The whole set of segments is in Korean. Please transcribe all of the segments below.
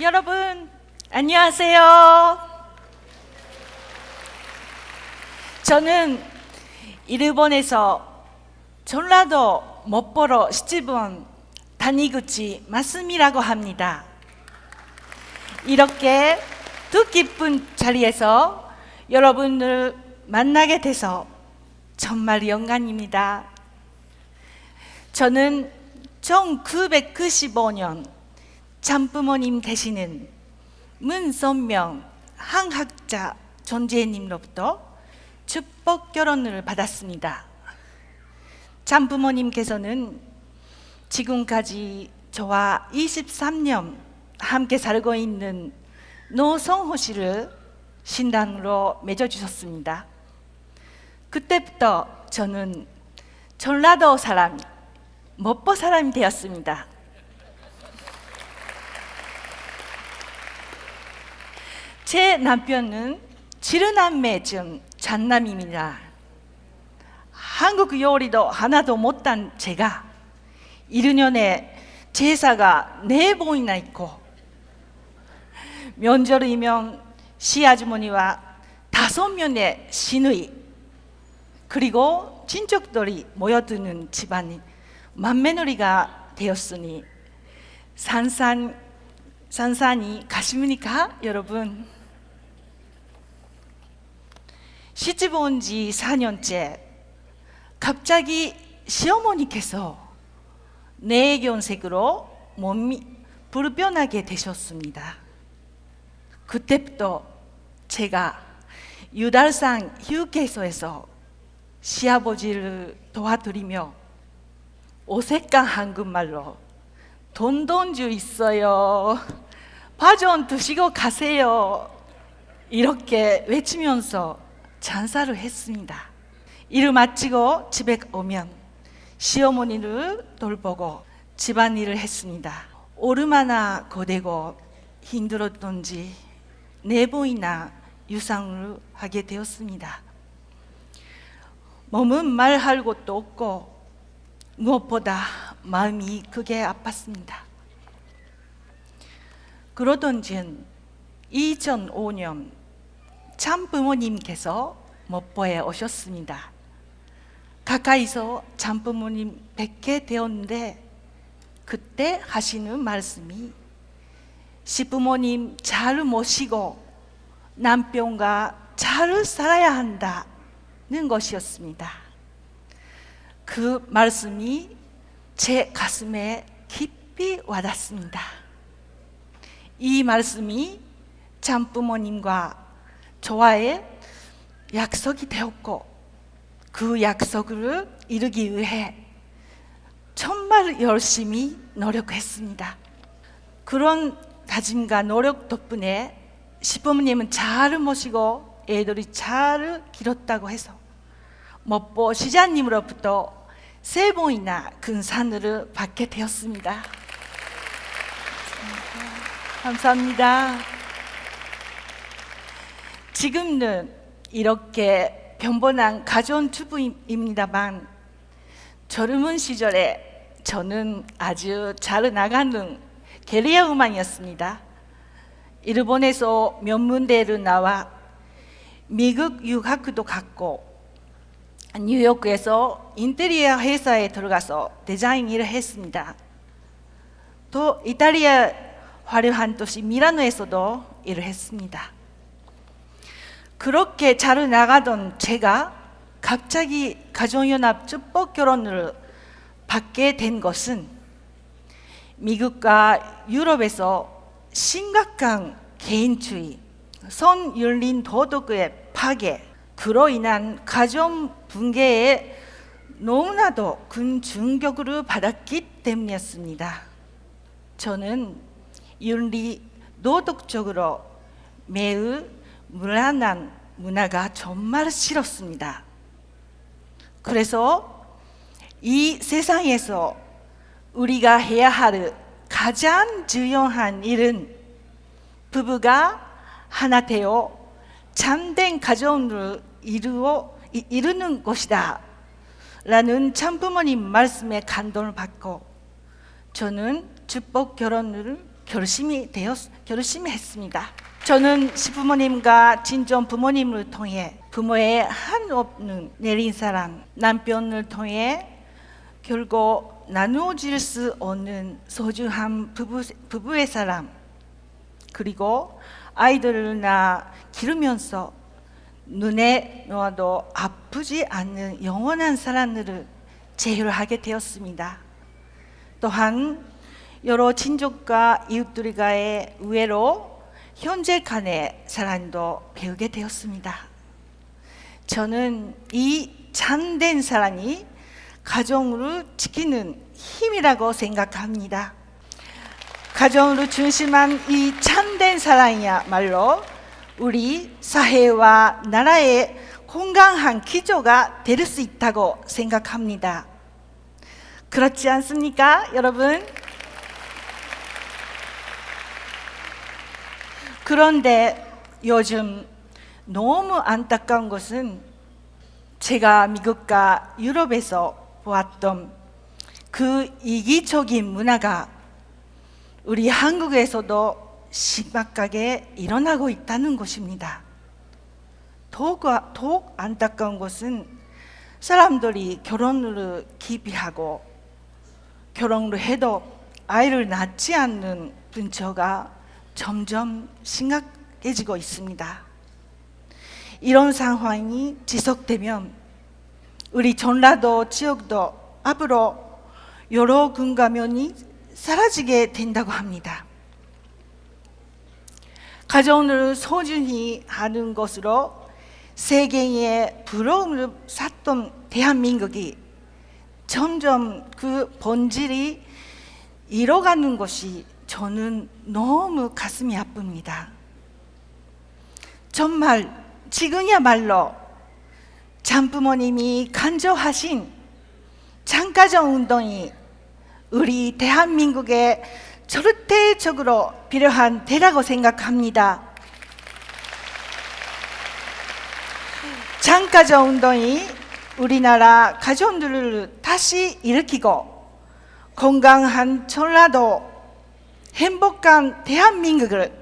여러분, 안녕하세요. 저는 일본에서 전라도 못 보러 시집온 다니구치 마스미라고 합니다. 이렇게 뜻깊은 자리에서 여러분을 만나게 돼서 정말 영광입니다. 저는 1995년 잠부모님 되시는 문선명 한학자 존재님로부터 축복 결혼을 받았습니다. 잠부모님께서는 지금까지 저와 23년 함께 살고 있는 노성호 씨를 신랑으로 맺어주셨습니다. 그때부터 저는 전라도 사람, 못보 사람이 되었습니다. 제 남편은 지르남매 중 장남입니다. 한국 요리도 하나도 못한 제가 1년에 제사가 네 번이나 있고 명절이면 시아주머니와 다섯 명의 시누이 그리고 친척들이 모여드는 집안이 맏며느리가 되었으니 산산 산산이 가십니까 여러분? 시집 온 지 4년째 갑자기 시어머니께서 뇌경색으로 몸이 불편하게 되셨습니다. 그때부터 제가 유달산 휴게소에서 시아버지를 도와드리며 어색한 한국말로 돈돈주 있어요. 파전 드시고 가세요. 이렇게 외치면서 잔사를 했습니다. 일을 마치고 집에 오면 시어머니를 돌보고 집안일을 했습니다. 얼마나 고되고 힘들었던지 네 번이나 유상을 하게 되었습니다. 몸은 말할 것도 없고 무엇보다 마음이 크게 아팠습니다. 그러던 중 2005년 참 부모님께서 목포에 오셨습니다. 가까이서 참 부모님 뵙게 되었는데 그때 하시는 말씀이 시부모님 잘 모시고 남편과 잘 살아야 한다는 것이었습니다. 그 말씀이 제 가슴에 깊이 와닿습니다. 이 말씀이 참부모님과 저와의 약속이 되었고 그 약속을 이루기 위해 정말 열심히 노력했습니다. 그런 다짐과 노력 덕분에 시부모님은 잘 모시고 애들이 잘 기렀다고 해서 못보 시장님으로부터 세 번이나 큰 산을 받게 되었습니다. 감사합니다. 지금은 이렇게 변변한 가정주부입니다만 젊은 시절에 저는 아주 잘 나가는 게리아 음악이었습니다. 일본에서 명문대를 나와 미국 유학도 갔고 뉴욕에서 인테리어 회사에 들어가서 디자인 일을 했습니다. 또 이탈리아 화려한 도시 미라노에서도 일을 했습니다. 그렇게 잘 나가던 제가 갑자기 가정연합 축복 결혼을 받게 된 것은 미국과 유럽에서 심각한 개인주의, 선윤린 도덕의 파괴, 그로 인한 가정 붕괴에 너무나도 큰 충격을 받았기 때문이었습니다. 저는 윤리 도덕적으로 매우 무난한 문화가 정말 싫었습니다. 그래서 이 세상에서 우리가 해야 할 가장 중요한 일은 부부가 하나 되어 참된 가정을 이루어 이- 이루는 것이다. 라는 참부모님 말씀에 감동을 받고 저는 축복 결혼을 결심이 되었 결심을 했습니다. 저는 시부모님과 친정 부모님을 통해 부모의 한없는 내린 사랑, 남편을 통해 결국 나누어질 수 없는 소중한 부부, 부부의 사람, 그리고 아이들을 낳아 기르면서 눈에 놓아도 아프지 않는 영원한 사랑을 제휴하게 되었습니다. 또한 여러 친족과 이웃들과의 우애로 현재 간의 사랑도 배우게 되었습니다. 저는 이 참된 사랑이 가정을 지키는 힘이라고 생각합니다. 가정으로 중심한 이 참된 사랑이야말로 우리 사회와 나라의 건강한 기조가 될 수 있다고 생각합니다. 그렇지 않습니까, 여러분? 그런데 요즘 너무 안타까운 것은 제가 미국과 유럽에서 보았던 그 이기적인 문화가 우리 한국에서도 심각하게 일어나고 있다는 것입니다. 더욱, 더욱 안타까운 것은 사람들이 결혼을 기피하고 결혼을 해도 아이를 낳지 않는 분처가 점점 심각해지고 있습니다. 이런 상황이 지속되면 우리 전라도 지역도 앞으로 여러 군가면이 사라지게 된다고 합니다. 가정을 소중히 하는 것으로 세계의 부러움을 샀던 대한민국이 점점 그 본질이 잃어가는 것이 저는 너무 가슴이 아픕니다. 정말 지금이야말로 장부모님이 간절하신 장가정 운동이 우리 대한민국에 절대적으로 필요한 대라고 생각합니다. 장가정 운동이 우리나라 가정들을 다시 일으키고 건강한 전라도 행복한 대한민국을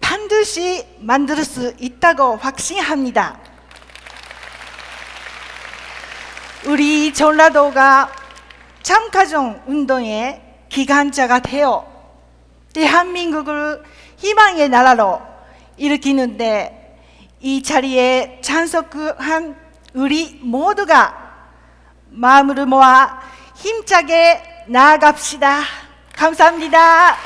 반드시 만들 수 있다고 확신합니다. 우리 전라도가 장가정 운동의 기간자가 되어 대한민국을 희망의 나라로 일으키는데 이 자리에 참석한 우리 모두가 마음을 모아 힘차게 나아갑시다. 감사합니다.